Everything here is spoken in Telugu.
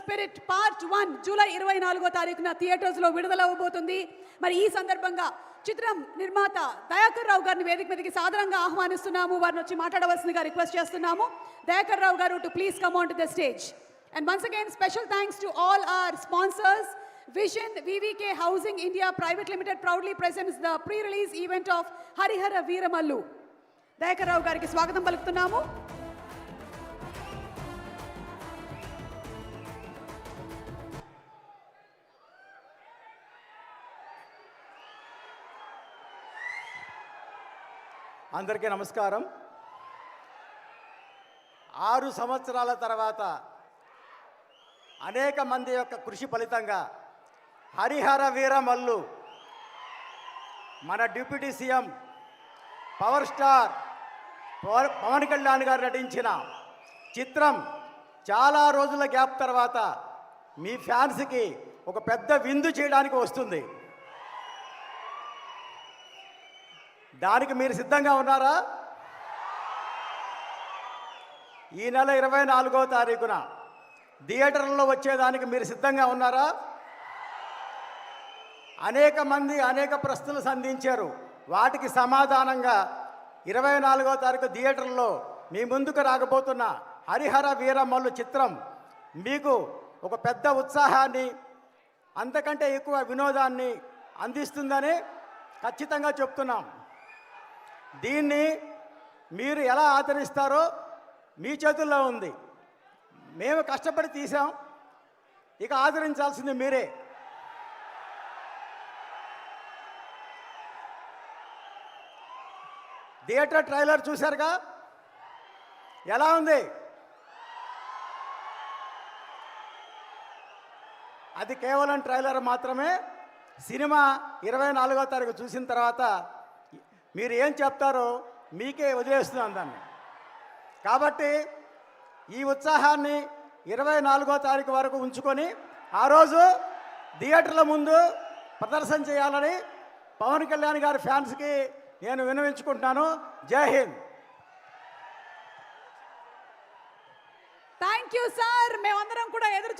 స్పిరిట్ పార్ట్ వన్ జూలై ఇరవై నాలుగో తారీఖున థియేటర్స్లో విడుదలవ్వబోతుంది మరి ఈ సందర్భంగా చిత్రం నిర్మాత దయాకర్ రావు గారిని వేదిక మీదకి సాధారణంగా ఆహ్వానిస్తున్నాము. వారిని వచ్చి మాట్లాడవలసిందిగా రిక్వెస్ట్ చేస్తున్నాము. Dayakar Rao garu to please come on to the stage and once again special thanks to all our sponsors vision VVK housing India private limited proudly presents the pre release event of Harihara Veeramallu Dayakar Rao గారికి స్వాగతం పలుకుతున్నాము. అందరికీ నమస్కారం. ఆరు సంవత్సరాల తర్వాత అనేక మంది యొక్క కృషి ఫలితంగా హరిహర వీరమల్లు మన deputy CM power star power Pawan Kalyan garu నటించిన చిత్రం చాలా రోజుల గ్యాప్ తర్వాత మీ ఫ్యాన్స్కి ఒక పెద్ద విందు చేయడానికి వస్తుంది. దానికి మీరు సిద్ధంగా ఉన్నారా? ఈ నెల ఇరవై నాలుగో తారీఖున థియేటర్లలో వచ్చేదానికి మీరు సిద్ధంగా ఉన్నారా? అనేక మంది అనేక ప్రశ్నలు సంధించారు. వాటికి సమాధానంగా ఇరవై నాలుగో తారీఖు థియేటర్లో మీ ముందుకు రాకపోతున్న హరిహర వీరమల్లు చిత్రం మీకు ఒక పెద్ద ఉత్సాహాన్ని అంతకంటే ఎక్కువ వినోదాన్ని అందిస్తుందని ఖచ్చితంగా చెప్తున్నాం. దీన్ని మీరు ఎలా ఆదరిస్తారో మీ చేతుల్లో ఉంది. మేము కష్టపడి తీసాం ఇక ఆదరించాల్సింది మీరే. థియేటర్ ట్రైలర్ చూశారుగా? ఎలా ఉంది? అది కేవలం ట్రైలర్ మాత్రమే. సినిమా ఇరవై నాలుగో తారీఖు చూసిన తర్వాత మీరు ఏం చెప్తారో మీకే వదిలేస్తున్నాను దాన్ని. కాబట్టి ఈ ఉత్సాహాన్ని ఇరవై నాలుగో తారీఖు వరకు ఉంచుకొని ఆ రోజు థియేటర్ల ముందు ప్రదర్శన చేయాలని పవన్ కళ్యాణ్ గారి ఫ్యాన్స్కి నేను వినవించుకుంటున్నాను జై హింద్. థ్యాంక్ యూ సార్ మేమందరం కూడా ఎదురు